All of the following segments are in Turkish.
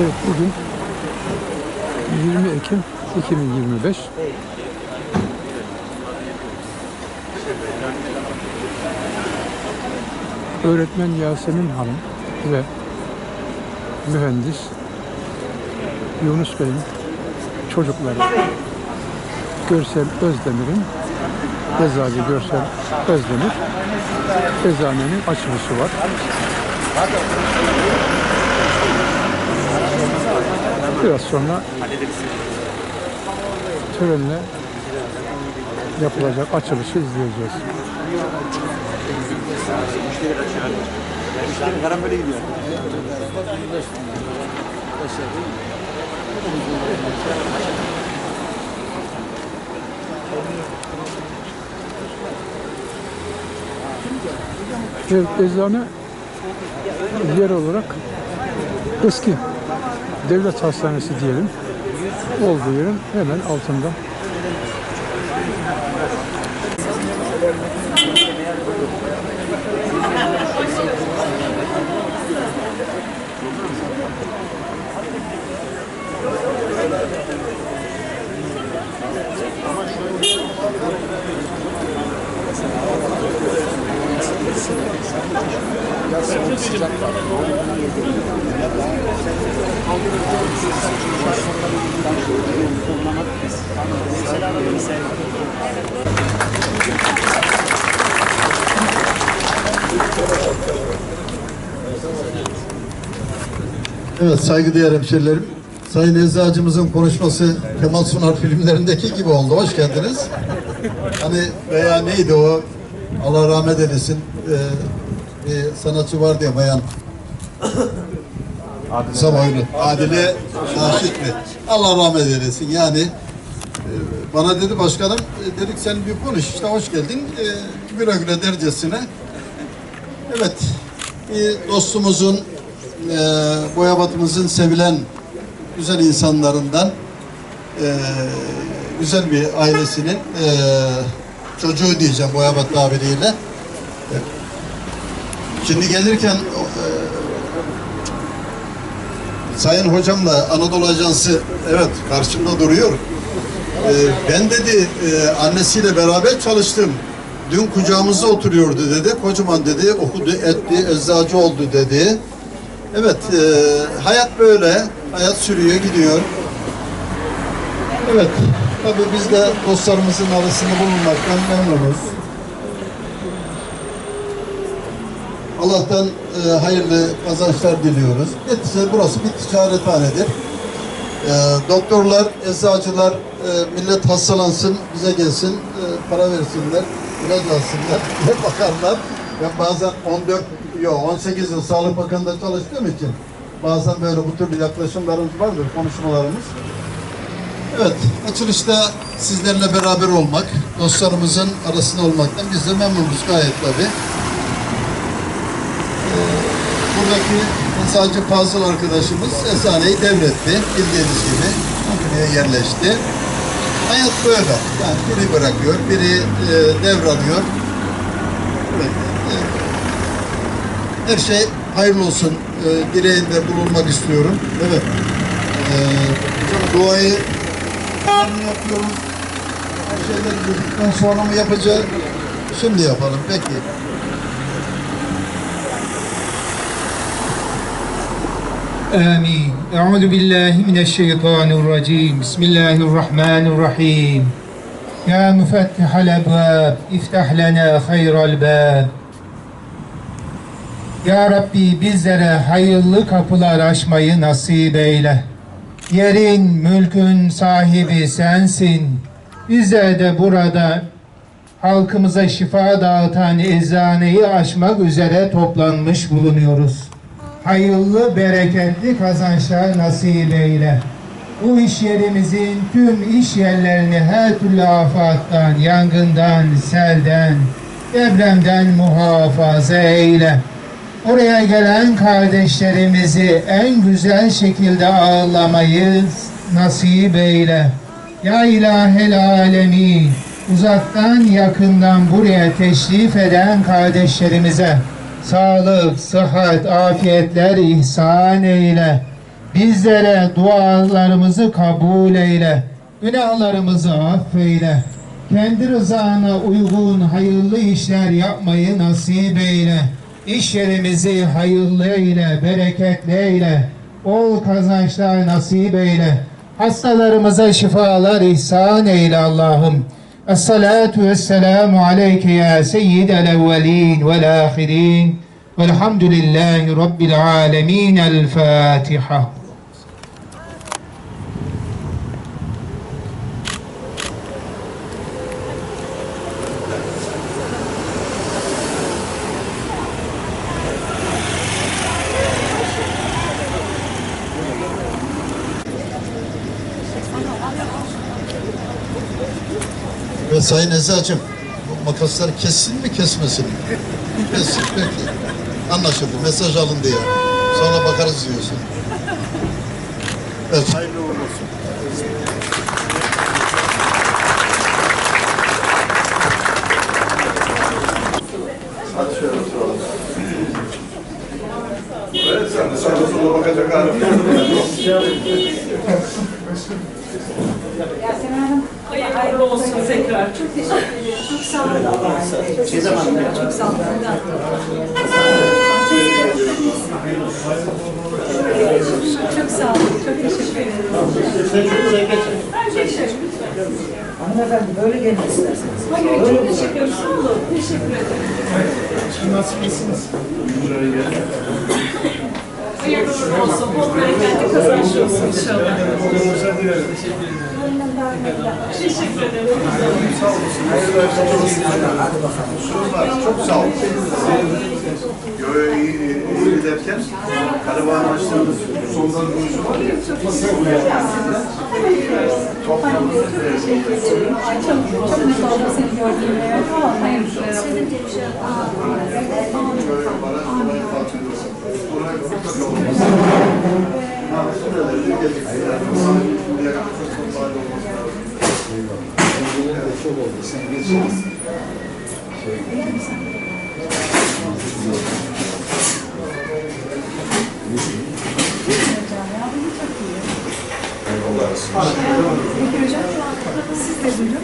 Evet bugün 20 Ekim 2025 Öğretmen Yasemin Hanım ve mühendis Yunus Bey'in çocukları Görsel Özdemir'in Eczacı Görsel Özdemir eczanenin açılışı var. Biraz sonra törenle yapılacak açılışı izleyeceğiz. Müşteri. Ve eczane yer olarak eski devlet hastanesi diyelim olduğu yerin hemen altında. Evet saygıdeğer hemşerilerim. Sayın Eczacımızın konuşması Kemal Sunar filmlerindeki gibi oldu. Hoş geldiniz. Hani veya neydi o? Allah rahmet eylesin. Ee, bir sanatçı vardı ya bayan. Sabahlı. Adile Naşit mi? Allah rahmet eylesin. Yani bana dedi başkanım, e, dedik sen bir konuş işte hoş geldin. E, güle güle dercesine. Evet, bir dostumuzun, e, Boyabat'ımızın sevilen güzel insanlarından, güzel bir ailesinin çocuğu diyeceğim Boyabat tabiriyle. Şimdi gelirken Sayın hocamla Anadolu Ajansı evet karşımda duruyor. E, ben dedi e, annesiyle beraber çalıştım. Dün kucağımızda oturuyordu dedi. Kocaman dedi okudu etti eczacı oldu dedi. Evet e, hayat böyle. Hayat sürüyor gidiyor. Evet tabii biz de dostlarımızın arasında bulunmaktan memnunuz. Allah'tan e, hayırlı kazançlar diliyoruz. Neticede burası bir ticarethanedir. E, doktorlar, eczacılar, e, millet hastalansın, bize gelsin, e, para versinler, ilaç alsınlar, diye bakarlar. Ben bazen 14, yok 18 yıl Sağlık Bakanı'nda çalıştığım için bazen böyle bu türlü yaklaşımlarımız vardır, konuşmalarımız. Evet, açılışta sizlerle beraber olmak, dostlarımızın arasında olmaktan biz de memnunuz gayet tabii. buradaki eczacı Fazıl arkadaşımız eczaneyi devretti. Bildiğiniz gibi Ankara'ya yerleşti. Hayat böyle. Yani biri bırakıyor, biri e, devralıyor. Her şey hayırlı olsun e, dileğinde bulunmak istiyorum. Evet. E, duayı yapıyoruz. Her şeyler sonra mı yapacağız? Şimdi yapalım. Peki. Amin. Euzu billahi mineşşeytanirracim. Bismillahirrahmanirrahim. Ya müfettihal ebvab, iftah lana hayral bab. Ya Rabbi bizlere hayırlı kapılar açmayı nasip eyle. Yerin, mülkün sahibi sensin. Bize de burada halkımıza şifa dağıtan eczaneyi açmak üzere toplanmış bulunuyoruz. Hayırlı, bereketli kazançlar nasip eyle. Bu iş yerimizin tüm iş yerlerini her türlü afattan, yangından, selden, depremden muhafaza eyle. Oraya gelen kardeşlerimizi en güzel şekilde ağırlamayı nasip eyle. Ya ilahel alemin, uzaktan yakından buraya teşrif eden kardeşlerimize sağlık, sıhhat, afiyetler ihsan eyle. Bizlere dualarımızı kabul eyle. Günahlarımızı affeyle. Kendi rızana uygun hayırlı işler yapmayı nasip eyle. İş yerimizi hayırlı eyle, bereketli eyle. Bol kazançlar nasip eyle. Hastalarımıza şifalar ihsan eyle Allah'ım. الصلاة والسلام عليك يا سيد الأولين والآخرين والحمد لله رب العالمين الفاتحة. Sayın Eczacığım, bu makasları kessin mi kesmesin mi? Kessin, peki. Anlaşıldı, mesaj alındı ya. Sonra bakarız diyorsun. Evet. Yasemin Hanım, hayırlı olsun tekrar. Çok teşekkür ederim. Çok sağ olun. Çok sağ olun. Çok sağ olun. Çok teşekkür ederim. Hanımefendi böyle gelin isterseniz. Hayır, çok teşekkür ederim. Sağ olun. Teşekkür ederim. Hayırlı uğurlu olsun. Bol bereketli kazançlı olsun inşallah. Teşekkür ederim. Çok sağ olun. Yo, iyi, giderken karabağ maçlarımız sondan duyucu var ya. Toplamda Çok, çok mutlu oldum seni gördüğümde. Hayırlı olsun. Bekir Hocam, siz de buyurun.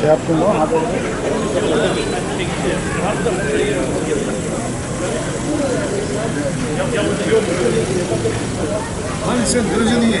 Şey yaptın mı? Haber Hani sen derece niye?